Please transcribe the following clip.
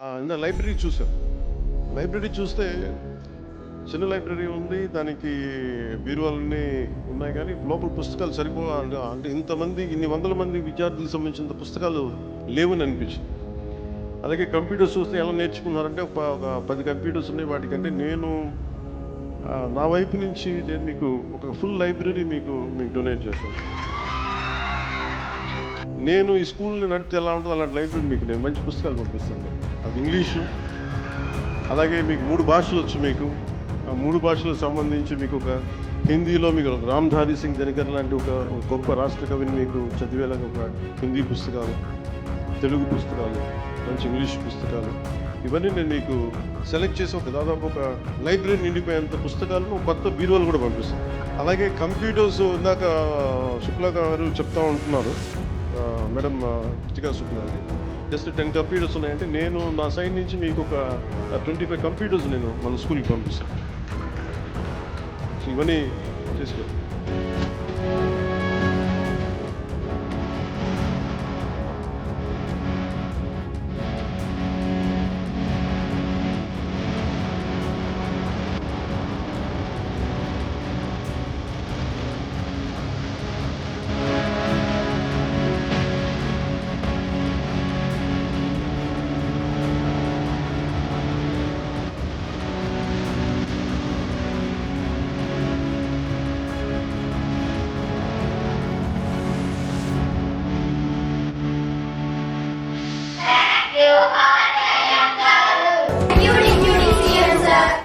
ఇందా లైబ్రరీ చూసాం. లైబ్రరీ చూస్తే చిన్న లైబ్రరీ ఉంది దానికి బీరువాలన్నీ ఉన్నాయి కానీ లోపల పుస్తకాలు సరిపో అంటే ఇంతమంది ఇన్ని వందల మంది విద్యార్థులకు సంబంధించిన పుస్తకాలు లేవని అనిపించింది. అలాగే కంప్యూటర్స్ చూస్తే ఎలా నేర్చుకున్నారంటే ఒక ఒక పది కంప్యూటర్స్ ఉన్నాయి వాటికంటే నేను నా వైపు నుంచి నేను మీకు ఒక ఫుల్ లైబ్రరీ మీకు మీకు డొనేట్ చేస్తాను. నేను ఈ స్కూల్ నడిపితే ఎలా ఉంటుందో అలాంటి లైబ్రరీ మీకు నేను మంచి పుస్తకాలు పంపిస్తాను. అది ఇంగ్లీషు అలాగే మీకు మూడు భాషలు వచ్చు మీకు. ఆ మూడు భాషలకు సంబంధించి మీకు ఒక హిందీలో మీకు రామ్ధారి సింగ్ దినకర్ లాంటి ఒక గొప్ప రాష్ట్ర కవిని మీకు చదివేలాగా ఒక హిందీ పుస్తకాలు తెలుగు పుస్తకాలు మంచి ఇంగ్లీష్ పుస్తకాలు. ఇవన్నీ నేను మీకు సెలెక్ట్ చేసి ఒక దాదాపు ఒక లైబ్రరీ నిండిపోయేంత పుస్తకాలను కొత్త బీరువాలు కూడా పంపిస్తాను. అలాగే కంప్యూటర్స్ ఇందాక శుక్లా గారు చెప్తా ఉంటున్నారు. Madam Kritika Shukla just ten computers ఉన్నాయంటే నేను నా సైడ్ నుంచి మీకు ఒక ట్వంటీ ఫైవ్ కంప్యూటర్స్ నేను మన స్కూల్కి పంపిస్తాను. ఇవన్నీ చేసుకోండి